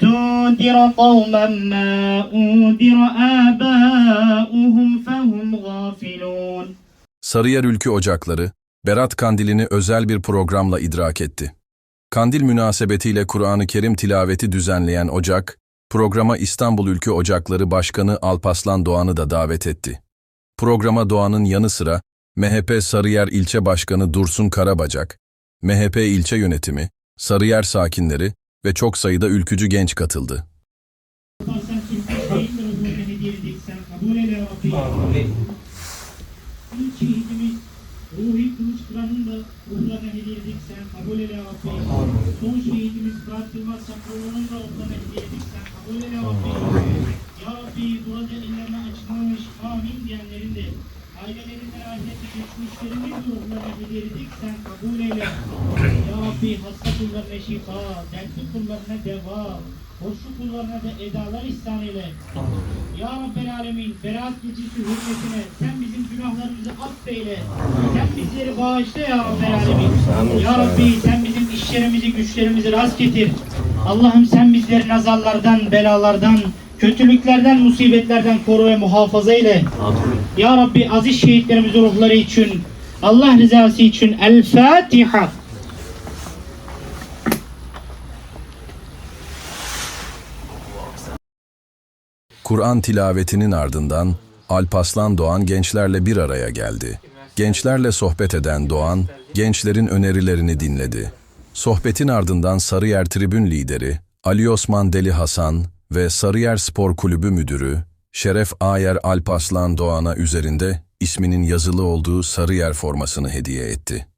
تنذر قوما ما أنذر آباؤهم فهم غافلون Sarıyer Ülkü Ocakları, Berat Kandili'ni özel bir programla idrak etti. Kandil münasebetiyle Kur'an-ı Kerim tilaveti düzenleyen Ocak, programa İstanbul Ülkü Ocakları Başkanı Alpaslan Doğan'ı da davet etti. Programa Doğan'ın yanı sıra MHP Sarıyer İlçe Başkanı Dursun Karabacak, MHP ilçe yönetimi, Sarıyer sakinleri ve çok sayıda ülkücü genç katıldı. Ya Rabbi. Burada ellerine açılmış amin diyenlerin de ailelerinde rahmeti geçmişlerinin de ruhlarına edildik sen kabul eyle. Ya Rabbi hasta kullarına şifa, dertli kullarına deva, Hoşlu kullarına da edalar ihsan eyle. Ya Rabbel Alemin, Berat gecesi hürmetine sen bizim günahlarımızı affeyle. Sen bizleri bağışla ya Rabbel Alemin. Ya Rabbi sen bizim işlerimizi, güçlerimizi rast getir. Allah'ım sen bizleri nazarlardan, belalardan, kötülüklerden, musibetlerden koru ve muhafaza eyle. Ya Rabbi aziz şehitlerimizin ruhları için, Allah rızası için El Fatiha. Kur'an tilavetinin ardından Alpaslan Doğan gençlerle bir araya geldi. Gençlerle sohbet eden Doğan, gençlerin önerilerini dinledi. Sohbetin ardından Sarıyer Tribün lideri Ali Osman Deli Hasan ve Sarıyer Spor Kulübü müdürü Şeref Ayer Alpaslan Doğan'a üzerinde isminin yazılı olduğu Sarıyer formasını hediye etti.